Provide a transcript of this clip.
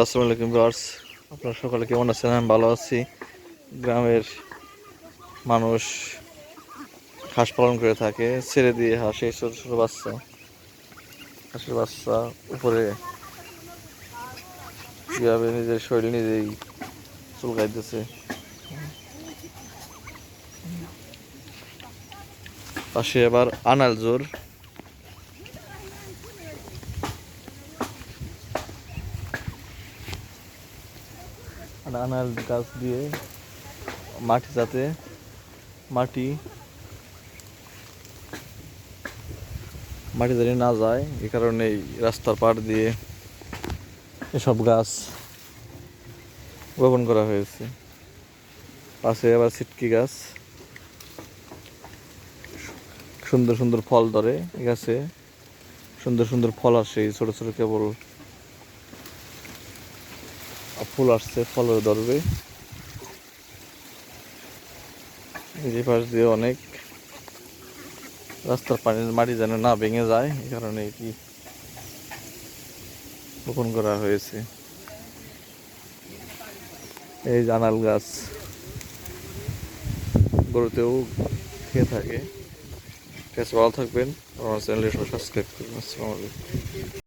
আসসালামু আলাইকুম ভিউয়ার্স। আপনারা সকালে কেমন আছেন? আমি ভালো আছি। গ্রামের মানুষ হাঁস পালন করে থাকে। ছেড়ে দিয়ে হাঁসে ছোটো ছোটো বাচ্চা, হাঁসের বাচ্চা উপরে কীভাবে নিজের শরীর নিজেই চুলকাইতেছে। পাশে আবার আনাল জোর। আনার গাছ দিয়ে মাটি যাতে মাটি মাটি যাতে না যায়, এ কারণে এই রাস্তার পাড় দিয়ে এসব গাছ রোপণ করা হয়েছে। পাশে আবার সিটকি গাছ। সুন্দর সুন্দর ফল ধরে এই গাছে। সুন্দর সুন্দর ফল আসে ছোট ছোট কেবল ফুল আসছে ফলও ধরবে যে পাশ দিয়ে অনেক রাস্তার পানির মাটি যেন না ভেঙে যায়, এই কারণে এটি রোপণ করা হয়েছে। এই জানাল গাছ গরুতেও খেয়ে থাকে। ঠিক আছে, ভালো থাকবেন। আমার চ্যানেলে সাবস্ক্রাইব করবেন। আসসালামু আলাইকুম।